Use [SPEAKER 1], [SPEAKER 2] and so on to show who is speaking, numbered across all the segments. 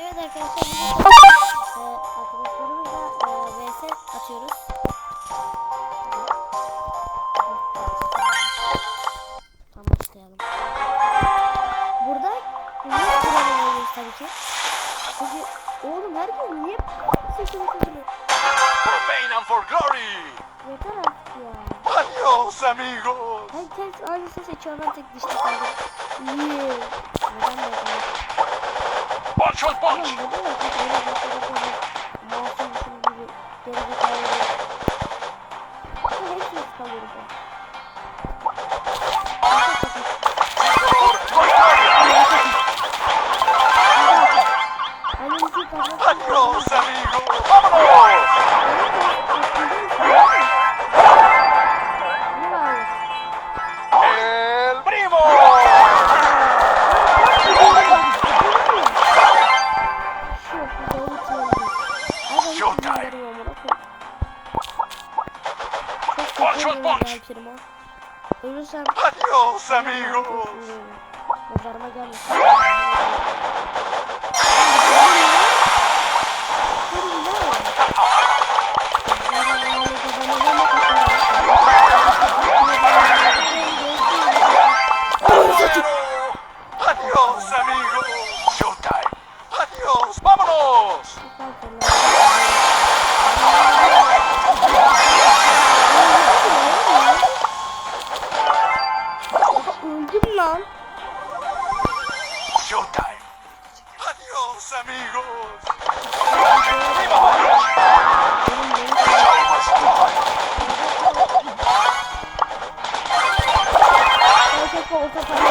[SPEAKER 1] Evet arkadaşlar bugün e, arkadaşlarımızla e, vs atıyoruz. Tamam başlayalım. Burada niye kullanıyoruz tabii ki? Çünkü oğlum herkes niye seçimi seçimi?
[SPEAKER 2] For pain and for glory.
[SPEAKER 1] Yeter artık ya.
[SPEAKER 2] Adios, amigos.
[SPEAKER 1] Herkes aynısını seçiyor ben tek dişli kaldım. Niye? Neden böyle?
[SPEAKER 2] Natural
[SPEAKER 1] Ölürsem
[SPEAKER 2] Adios, amigos.
[SPEAKER 1] Mezarıma gelmesin. 快快快！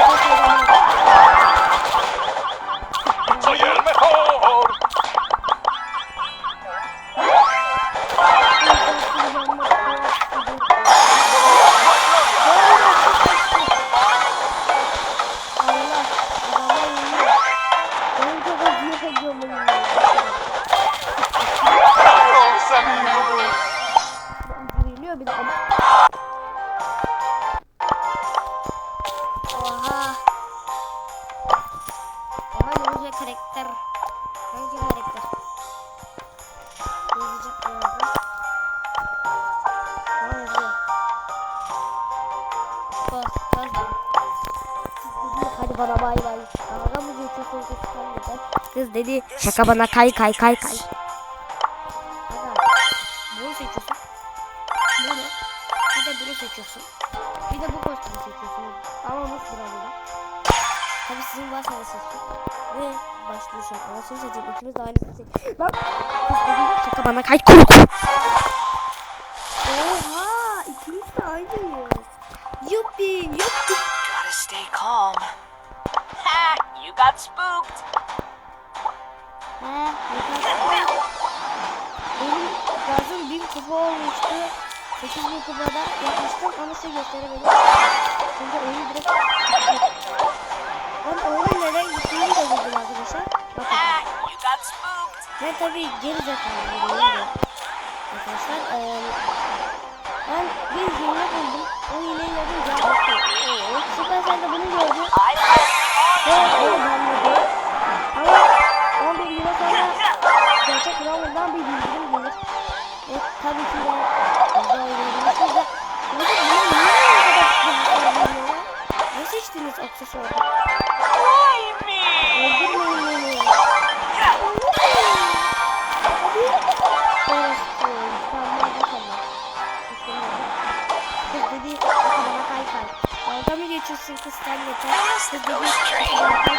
[SPEAKER 1] Hadi bana bay bay. Kavga mı geçiyorsun kız Kız dedi şaka bana kay kay kay kay. Bunu seçiyorsun. Bunu. Bir de bunu seçiyorsun. Bir de bu kostümü seçiyorsun. Ama bu sırada. Tabi sizin varsa da seçin. Ve başlıyorsun. Ama seni seçeyim. İkimiz de aynı seçelim. Lan. Şaka bana kay korku. Oha. ikimiz de aynıyız. Yuppi yuppi.
[SPEAKER 3] Gotta stay calm. Ha! You got spooked.
[SPEAKER 1] Yeter. Benim gazım bin kupa olmuştu. 8 bin kupada yapmıştım ama size gösteremedim. Çünkü oyun direkt Ben Ben tabii geri zekalı. Arkadaşlar eee ben bir hile buldum. O hileyi yapınca Süpersel de bunu gördü. Ve onu banladı. Yeter. Kız dedi bana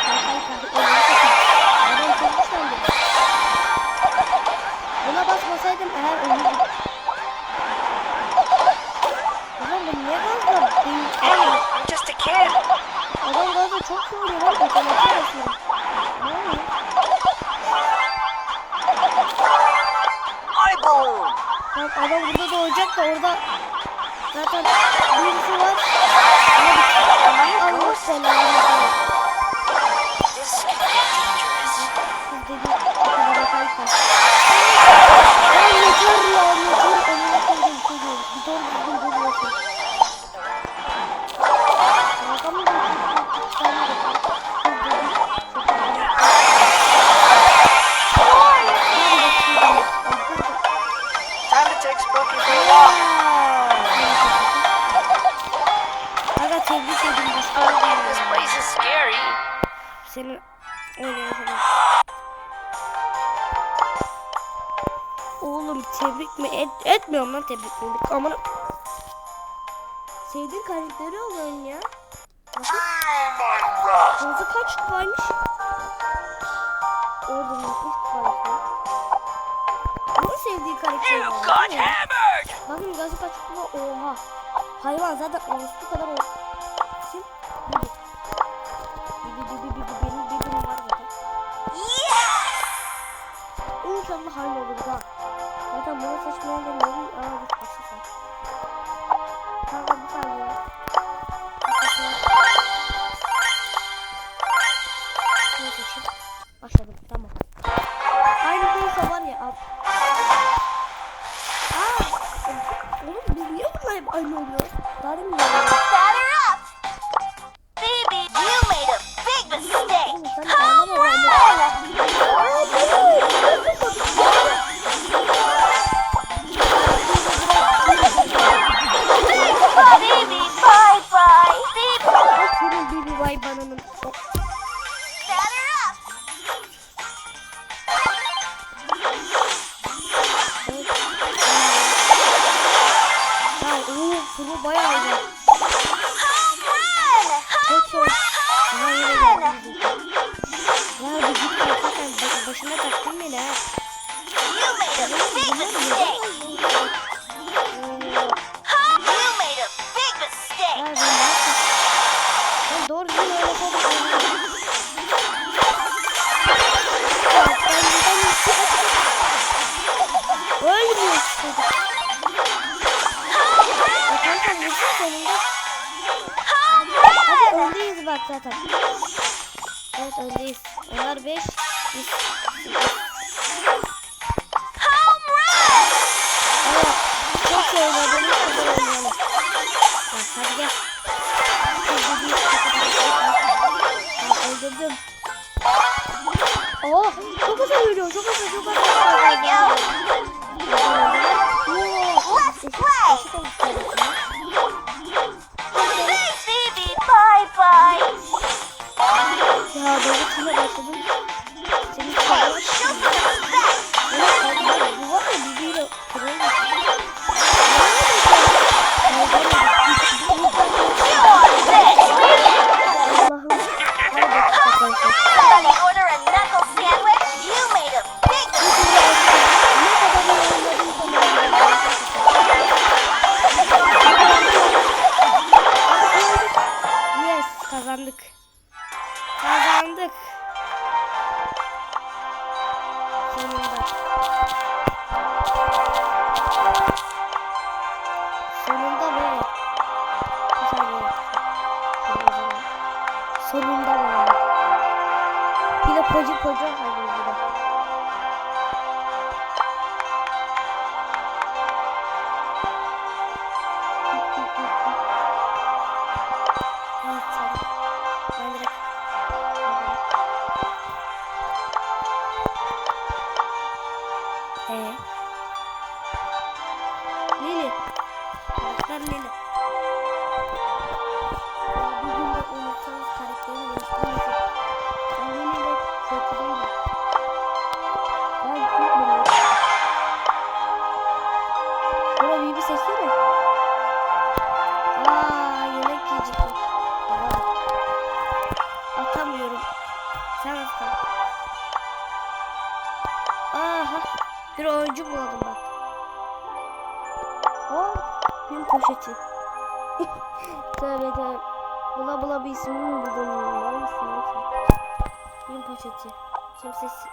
[SPEAKER 1] etmiyorum lan tebrikledik. Aman. Sevdiğin karakteri oluyorsun ya. Hızı kaç kupaymış? Orada unutmuş kupaymış. Ama sevdiği karakteri
[SPEAKER 3] hammered!
[SPEAKER 1] Bakın gazı kaç kupa? Oha. Hayvan zaten orospu kadar o. bunu bayağı iyi. Çok çok. Aha yine geldi. Ya bir git baş- başına taktın beni ha.
[SPEAKER 3] You made a big mistake!
[SPEAKER 1] Zaten. Evet öndeyiz. Onlar 5. Biz
[SPEAKER 3] Home run!
[SPEAKER 1] Evet. Çok şey oynadığımız kadar oynayalım. Bak hadi gel. Öldürdüm. Bak öldürdüm. Oo, çok hızlı yürüyor. Çok hızlı, çok hızlı. Kazandık. Kazandık. Sonunda. Sonunda be. Sonunda be. Bir de koca koca hayvan Ee. Lili. Karakter Lili. Bula bir isim mi buldum? Hangisi neyse. Gün poşeti. Kimsesi.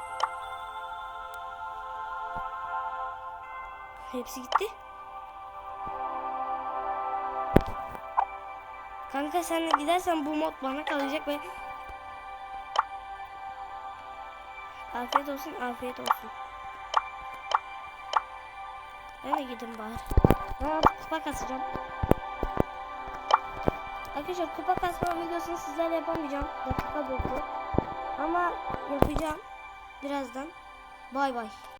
[SPEAKER 1] Hepsi gitti. Kanka sen de gidersen bu mod bana kalacak ve Afiyet olsun, afiyet olsun. Ben de gidin bari. Ben artık kupa kasacağım. Arkadaşlar kupa kasma videosunu sizlerle yapamayacağım. Dakika doldu. Ama yapacağım. Birazdan. Bay bay.